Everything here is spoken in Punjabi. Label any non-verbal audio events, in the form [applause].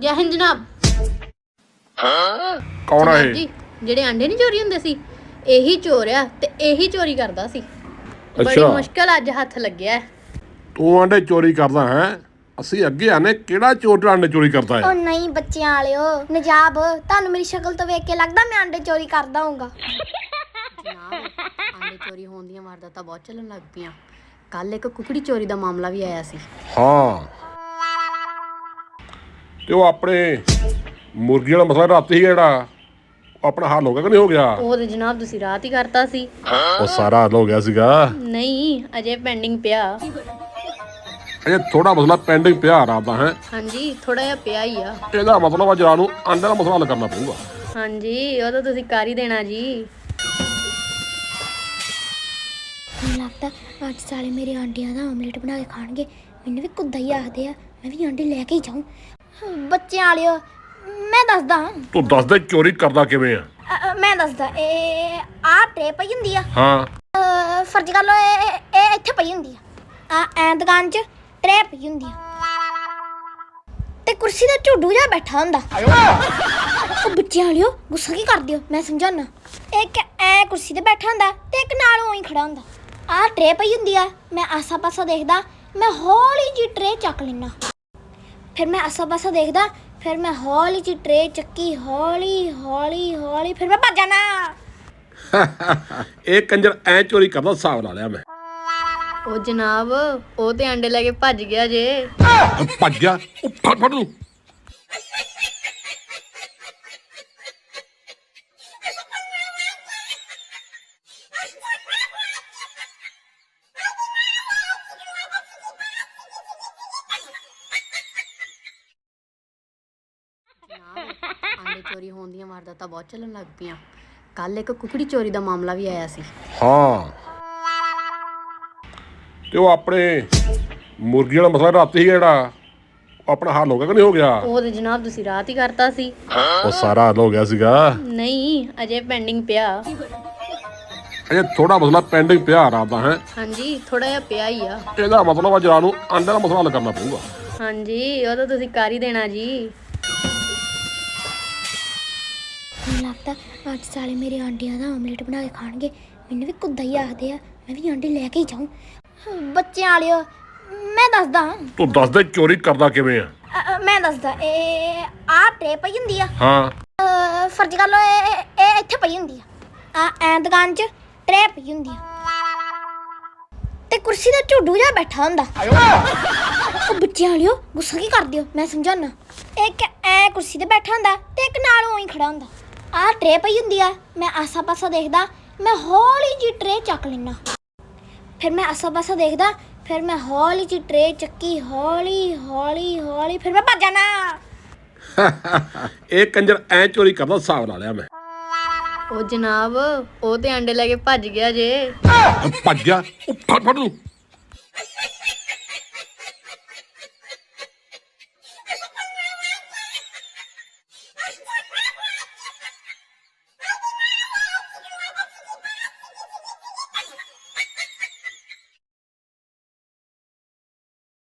ਜੈ ਹਿੰਦ ਜਨਾਬ। ਕੌਣ ਆ ਜਨਾਬ ਇਹ ਜੀ ਜਿਹੜੇ ਆਂਡੇ ਨਹੀਂ ਚੋਰੀ ਹੁੰਦੇ ਸੀ ਇਹੀ ਚੋਰ ਆ ਤੇ ਇਹੀ ਚੋਰੀ ਕਰਦਾ ਸੀ। ਬੜੀ ਅੱਛਾ। ਮੁਸ਼ਕਲ ਅੱਜ ਹੱਥ ਲੱਗਿਆ। ਹੈ। ਤੂੰ ਆਂਡੇ ਚੋਰੀ ਕਰਦਾ ਹੈ? ਅਸੀਂ ਅੱਗੇ ਆਨੇ ਕਿਹੜਾ ਚੋਰ ਆਂਡੇ ਚੋਰੀ ਕਰਦਾ ਉਹ ਹੈ ਨਹੀਂ ਬੱਚਿਆਂ ਵਾਲਿਓ ਨਜਾਬ ਤੁਹਾਨੂੰ ਮੇਰੀ ਸ਼ਕਲ ਤੋਂ ਵੇਖ ਕੇ ਲੱਗਦਾ ਮੈਂ ਅੰਡੇ ਚੋਰੀ ਕਰਦਾ ਹੋਊਗਾ। ਜਨਾਬ ਆਂਡੇ ਚੋਰੀ ਹੋਣ ਦੀਆਂ ਵਾਰਦਾਤਾਂ ਬਹੁਤ ਚੱਲਣ ਲੱਗ ਪਈਆਂ। ਕੱਲ ਇੱਕ ਕੁਕੜੀ ਚੋਰੀ ਦਾ ਮਾਮਲਾ ਵੀ ਆਇਆ ਸੀ। ਹਾਂ। ਤੇ ਉਹ ਆਪਣੇ ਮੁਰਗੀ ਵਾਲਾ ਮਸਲਾ ਰਾਤੀ ਸੀ ਜਿਹੜਾ ਉਹ ਆਪਣਾ ਹੱਲ ਹੋ ਗਿਆ ਕਿ ਨਹੀਂ ਹੋ ਗਿਆ? ਉਹ ਤੇ ਜਨਾਬ ਤੁਸੀਂ ਰਾਤ ਹੀ ਕਰਤਾ ਸੀ। ਉਹ ਸਾਰਾ ਹੱਲ ਹੋ ਗਿਆ ਸੀਗਾ। ਨਹੀਂ ਅਜੇ ਪੈਂਡਿੰਗ ਪਿਆ। ਅਜੇ ਥੋੜਾ ਮਸਲਾ ਪੈਂਡਿੰਗ ਪਿਆ ਰਾਤ ਦਾ ਹੈ। ਹਾਂਜੀ ਥੋੜਾ ਜਿਹਾ ਪਿਆ ਹੀ ਆ। ਇਹਦਾ ਮਤਲਬ ਆ ਜਰਾ ਨੂੰ ਆਂਡੇ ਦਾ ਮਸਲਾ ਹੱਲ ਕਰਨਾ ਪਊਗਾ। ਹਾਂਜੀ ਉਹ ਤਾਂ ਤੁਸੀਂ ਕਰ ਹੀ ਦੇਣਾ ਜੀ। ਮੈਨੂੰ ਲੱਗਦਾ ਅੱਜ ਸਾਲੇ ਮੇਰੇ ਆਂਡਿਆਂ ਦਾ ਆਮਲੇਟ ਬਣਾ ਕੇ ਖਾਣਗੇ। ਮੈਨੂੰ ਵੀ ਕੁੱਦਾ ਹੀ ਆਖਦੇ ਆ ਮੈਂ ਵੀ ਆਂਡੇ ਲੈ ਕੇ ਹੀ ਜਾਉਂ ਬੱਚਿਆਂ ਵਾਲਿਓ ਮੈਂ ਦੱਸਦਾ। ਤੂੰ ਦੱਸ ਦੇ ਚੋਰੀ ਕਰਦਾ ਕਿਵੇਂ ਆ? ਅ, ਅ, ਮੈਂ ਦੱਸਦਾ ਇਹ ਆ ਟਰੇ ਪਈ ਹੁੰਦੀ ਆ। ਹਾਂ। ਅ, ਫਰਜ਼ ਕਰ ਲਓ ਇਹ ਇਹ- ਇਹ ਇੱਥੇ ਪਈ ਹੁੰਦੀ ਆ। ਆ ਐ ਦੁਕਾਨ 'ਚ ਟਰੇ ਪਈ ਹੁੰਦੀ ਆ। ਤੇ ਕੁਰਸੀ ਤੇ ਝੁੱਡੂ ਜਾ ਬੈਠਾ ਹੁੰਦਾ। ਉਹ ਬੱਚਿਆਂ ਵਾਲਿਓ ਗੁੱਸਾ ਕੀ ਕਰਦੇ ਹੋ? ਮੈਂ ਸਮਝਾਉਣਾ ਇੱਕ ਐ ਕੁਰਸੀ ਤੇ ਬੈਠਾ ਹੁੰਦਾ ਤੇ ਇੱਕ ਨਾਲ ਉਹੀ ਖੜਾ ਹੁੰਦਾ। ਆ ਟਰੇ ਪਈ ਹੁੰਦੀ ਆ ਮੈਂ ਆਸਾ ਪਾਸਾ ਦੇਖਦਾ ਮੈਂ ਹੌਲੀ ਜੀ ਟਰੇ ਚੱਕ ਲੈਣਾ ਫਿਰ ਮੈਂ ਆਸਾ ਪਾਸਾ ਦੇਖਦਾ ਫਿਰ ਮੈਂ ਹੌਲੀ ਜੀ ਟਰੇ ਚੱਕੀ ਹੌਲੀ ਹੌਲੀ ਹੌਲੀ ਫਿਰ ਮੈਂ ਭੱਜ ਜਾਣਾ। [laughs] ਇਹ ਕੰਜਰ ਐ ਚੋਰੀ ਕਰਦਾ ਹਿਸਾਬ ਲਾ ਲਿਆ ਮੈਂ। ਉਹ ਜਨਾਬ ਉਹ ਤੇ ਆਂਡੇ ਲੈ ਕੇ ਭੱਜ ਗਿਆ ਜੇ। ਭੱਜ ਗਿਆ ਉਹ ਫੜ ਫੜ ਨੂੰ ਆਂਡੇ ਚੋਰੀ ਹੋਣ ਦੀਆਂ ਵਾਰਦਾਤਾਂ ਬਹੁਤ ਚੱਲਣ ਲੱਗ ਪਈਆਂ। ਕੱਲ ਇੱਕ ਕੁਕੜੀ ਚੋਰੀ ਦਾ ਮਾਮਲਾ ਵੀ ਆਇਆ ਸੀ। ਹਾਂ। ਤੇ ਉਹ ਆਪਣੇ ਮੁਰਗੀ ਵਾਲਾ ਮਸਲਾ ਰਾਤੀ ਸੀ ਜਿਹੜਾ ਉਹ ਆਪਣਾ ਹੱਲ ਹੋ ਗਿਆ ਕਿ ਨਹੀਂ ਹੋ ਗਿਆ? ਉਹ ਤੇ ਜਨਾਬ ਤੁਸੀਂ ਰਾਤ ਹੀ ਕਰਤਾ ਸੀ। ਉਹ ਸਾਰਾ ਹੱਲ ਹੋ ਗਿਆ ਸੀਗਾ। ਨਹੀਂ ਅਜੇ ਪੈਂਡਿੰਗ ਪਿਆ। ਅਜੇ ਥੋੜਾ ਮਸਲਾ ਪੈਂਡਿੰਗ ਪਿਆ ਰਾਤ ਦਾ ਹੈ। ਹਾਂਜੀ ਥੋੜਾ ਜਿਹਾ ਪਿਆ ਹੀ ਆ। ਇਹਦਾ ਮਤਲਬ ਆ ਜਰਾ ਨੂੰ ਦਾ ਮਸਲਾ ਹੱਲ ਕਰਨਾ ਪਊਗਾ। ਹਾਂਜੀ ਉਹ ਤਾਂ ਤੁਸੀਂ ਕਰ ਹੀ ਦੇਣਾ ਜੀ। ਮੈਨੂੰ ਲੱਗਦਾ ਅੱਜ ਸਾਲੇ ਮੇਰੇ ਆਂਡਿਆਂ ਦਾ ਆਮਲੇਟ ਬਣਾ ਕੇ ਖਾਣਗੇ। ਮੈਨੂੰ ਵੀ ਕੁੱਦਾ ਹੀ ਆਖਦੇ ਆ ਮੈਂ ਵੀ ਆਂਡੇ ਲੈ ਕੇ ਹੀ ਜਾਉਂ ਬੱਚਿਆਂ ਵਾਲਿਓ ਮੈਂ ਦੱਸਦਾ ਤੂੰ ਦੱਸ ਦੇ ਚੋਰੀ ਕਰਦਾ ਕਿਵੇਂ ਆ? ਅ, ਅ, ਮੈਂ ਦੱਸਦਾ ਇਹ ਆ ਟਰੇ ਪਈ ਹੁੰਦੀ ਆ। ਹਾਂ। ਅ, ਫਰਜ਼ ਕਰ ਲਓ ਇਹ ਇੱਥੇ ਪਈ ਹੁੰਦੀ ਆ। ਆ ਐ ਦੁਕਾਨ 'ਚ ਟਰੇ ਪਈ ਹੁੰਦੀ ਆ। ਤੇ ਕੁਰਸੀ ਤੇ ਝੁੱਡੂ ਜਾ ਬੈਠਾ ਹੁੰਦਾ। ਉਹ ਬੱਚਿਆਂ ਵਾਲਿਓ ਗੁੱਸਾ ਕੀ ਕਰਦੇ ਹੋ? ਮੈਂ ਸਮਝਾਉਣਾ ਇੱਕ ਐ ਕੁਰਸੀ ਤੇ ਬੈਠਾ ਹੁੰਦਾ ਤੇ ਇੱਕ ਨਾਲ ਉਹੀ ਖੜਾ ਹੁੰਦਾ। ਆ ਟਰੇ ਪਈ ਹੁੰਦੀ ਆ ਮੈਂ ਆਸਾ ਪਾਸਾ ਦੇਖਦਾ ਮੈਂ ਹੌਲੀ ਜੀ ਟਰੇ ਚੱਕ ਲੈਣਾ ਫਿਰ ਮੈਂ ਆਸਾ ਪਾਸਾ ਦੇਖਦਾ ਫਿਰ ਮੈਂ ਹੌਲੀ ਜੀ ਟਰੇ ਚੱਕੀ ਹੌਲੀ ਹੌਲੀ ਹੌਲੀ ਫਿਰ ਮੈਂ ਭੱਜ ਜਾਣਾ [laughs] ਇਹ ਕੰਜਰ ਐ ਚੋਰੀ ਕਰਦਾ ਹਿਸਾਬ ਲਾ ਲਿਆ ਮੈਂ। ਉਹ ਜਨਾਬ ਉਹ ਤੇ ਆਂਡੇ ਲੈ ਕੇ ਭੱਜ ਗਿਆ ਜੇ। ਭੱਜ ਗਿਆ ਉਹ ਫੜ ਫੜ ਨੂੰ।